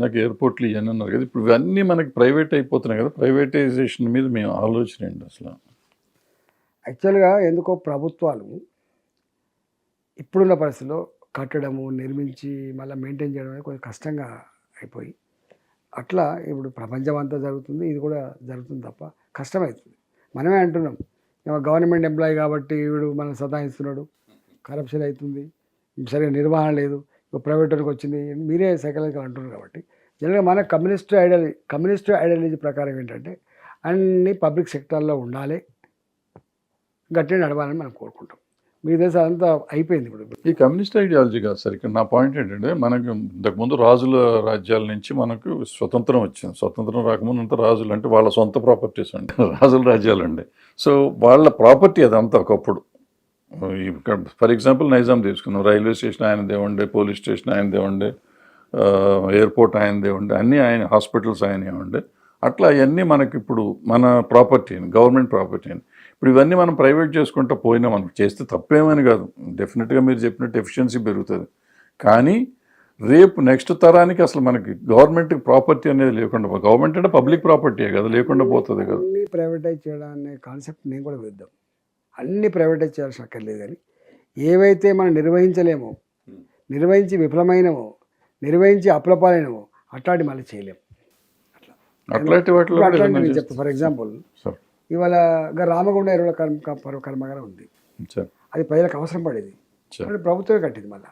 ఇందాక ఎయిర్పోర్ట్లు ఇవన్నీ అన్నారు కదా ఇప్పుడు ఇవన్నీ మనకి ప్రైవేట్ అయిపోతున్నాయి కదా ప్రైవేటైజేషన్ మీద మేము ఆలోచన ఏంటి అసలు? యాక్చువల్గా ఎందుకో ప్రభుత్వాలు ఇప్పుడున్న పరిస్థితిలో కట్టడము నిర్మించి మళ్ళీ మెయింటైన్ చేయడం అనేది కొంచెం కష్టంగా అయిపోయి అట్లా ఇప్పుడు ప్రపంచం అంతా జరుగుతుంది ఇది కూడా జరుగుతుంది తప్ప కష్టమవుతుంది మనమే అంటున్నాం గవర్నమెంట్ ఎంప్లాయీ కాబట్టి వీడు మనం సతాయిస్తున్నాడు కరప్షన్ అవుతుంది సరిగ్గా నిర్వహణ లేదు ప్రైవేట్ వాళ్ళకి వచ్చింది. మీరే సైకలాజికల్ అంటున్నారు కాబట్టి. జనరల్గా మన కమ్యూనిస్ట్ ఐడియాలజీ కమ్యూనిస్ట్ ఐడియాలజీ ప్రకారం ఏంటంటే అన్ని పబ్లిక్ సెక్టార్లో ఉండాలి. గట్టిగా నడవాలని మనం కోరుకుంటాం. మీ దేశం అంతా అయిపోయింది ఇప్పుడు. ఈ కమ్యూనిస్ట్ ఐడియాలజీ కాదు సార్. ఇక్కడ నా పాయింట్ ఏంటంటే మనకు ఇంతకుముందు రాజుల రాజ్యాల నుంచి మనకు స్వతంత్రం వచ్చింది. స్వతంత్రం రాకముందు అంతా రాజులు అంటే వాళ్ళ సొంత ప్రాపర్టీస్ అండి. రాజుల రాజ్యాలు అండి. సో వాళ్ళ ప్రాపర్టీ అదంతా ఒకప్పుడు. ఫర్ ఎగ్జాంపుల్ నైజాం తీసుకున్నాం రైల్వే స్టేషన్ ఆయన ఉండే పోలీస్ స్టేషన్ ఆయన ఉండే ఎయిర్పోర్ట్ ఆయనదే ఉండే అన్నీ ఆయన హాస్పిటల్స్ ఆయన ఉండే అట్లా అవన్నీ మనకి ఇప్పుడు మన ప్రాపర్టీ గవర్నమెంట్ ప్రాపర్టీ అని. ఇప్పుడు ఇవన్నీ మనం ప్రైవేట్ చేసుకుంటూ పోయినా మనం చేస్తే తప్పేమని కాదు. డెఫినెట్గా మీరు చెప్పినట్టు ఎఫిషియన్సీ పెరుగుతుంది. కానీ రేపు నెక్స్ట్ తరానికి అసలు మనకి గవర్నమెంట్ ప్రాపర్టీ అనేది లేకుండా గవర్నమెంట్ అంటే పబ్లిక్ ప్రాపర్టీయే కదా లేకుండా పోతుంది కదా. ప్రైవేటైజ్ చేయడం అనే కాన్సెప్ట్ నేను కూడా విద్దాం అన్ని ప్రైవేటైజ్ చేయాల్సిన అక్కర్లేదు కానీ ఏవైతే మనం నిర్వహించలేమో నిర్వహించి విఫలమైనమో నిర్వహించి అప్లపాలైనమో అట్లాంటి మళ్ళీ చేయలేము అట్లాంటి చెప్తాను ఫర్ ఎగ్జాంపుల్ ఇవాళ రామగుండ ఎరువుల కర్మ పర్వ కర్మాగారం ఉంది. అది ప్రజలకు అవసరం పడేది. ప్రభుత్వమే కట్టింది మళ్ళీ.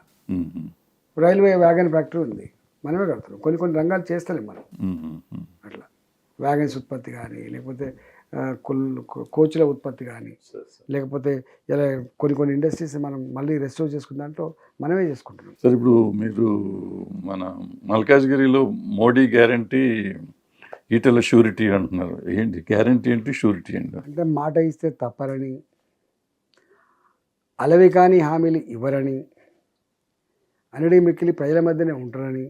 రైల్వే వ్యాగన్ ఫ్యాక్టరీ ఉంది. మనమే కడుతున్నాం. కొన్ని కొన్ని రంగాలు చేస్తలేం మనం. అట్లా. వ్యాగన్స్ ఉత్పత్తి కానీ లేకపోతే కోచ్ల ఉత్పత్తి కానీ లేకపోతే ఇలా కొన్ని కొన్ని ఇండస్ట్రీస్ మనం మళ్ళీ రెస్టోర్ చేసుకున్న దాంట్లో మనమే చేసుకుంటున్నాం. సార్ ఇప్పుడు మీరు మన మల్కాజ్గిరిలో మోడీ గ్యారంటీ ఈటల షూరిటీ అంటున్నారు. ఏంటి? గ్యారంటీ ఏంటి షూరిటీ ఏంటి అంటే మాట ఇస్తే తప్పరని అలవి కాని హామీలు ఇవ్వరని అనడి మిక్కిలి ప్రజల మధ్యనే ఉంటారని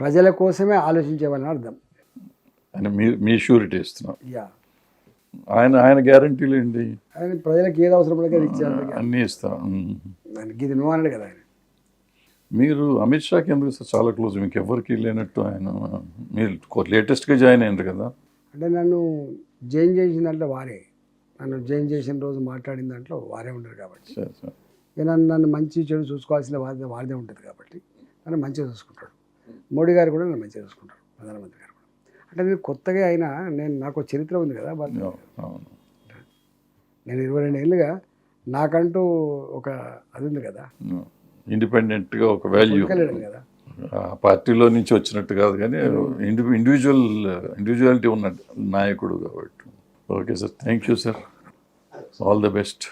ప్రజల కోసమే ఆలోచించేవాళ్ళని అర్థం. అని మీ మీ షూరిటీ ఇస్తున్నారు యా. ఆయన ఆయన గ్యారంటీలు ఏంటి? ఆయన ప్రజలకు ఏది అవసరం ఇచ్చారు అన్నీ ఇస్తాం. ఉమ్. దానికి ఇది నువ్వు కదా ఆయన. మీరు అమిత్ షాకి ఎందుకు సార్ చాలా క్లోజ్? మీకు ఎవరికి లేనట్టు ఆయన మీరు లేటెస్ట్గా జాయిన్ అయ్యారు కదా. అంటే నన్ను జైన్ చేసిన దాంట్లో వారే. నన్ను జైన్ చేసిన రోజు మాట్లాడిన దాంట్లో వారే ఉండరు కాబట్టి. Sir sir. ఇక నన్ను నన్ను మంచి చెడు చూసుకోవాల్సిన బాధ్యత వారిదే ఉంటుంది కాబట్టి నన్ను మంచిగా చూసుకుంటాడు. మోడీ గారు కూడా నన్ను మంచిగా చూసుకుంటారు ప్రధానమంత్రి గారు. అంటే నేను కొత్తగా అయినా నేను నాకు చరిత్ర ఉంది కదా అవును నేను ఇరవై రెండు ఏళ్ళుగా నాకంటూ ఒక అది ఉంది కదా. ఇండిపెండెంట్గా ఒక వాల్యూ. కదా. ఆ పార్టీలో నుంచి వచ్చినట్టు కాదు కానీ ఇండి ఇండివిజువల్ ఇండివిజువాలిటీ ఉన్న నాయకుడు కాబట్టి. Okay sir thank you sir. All the best.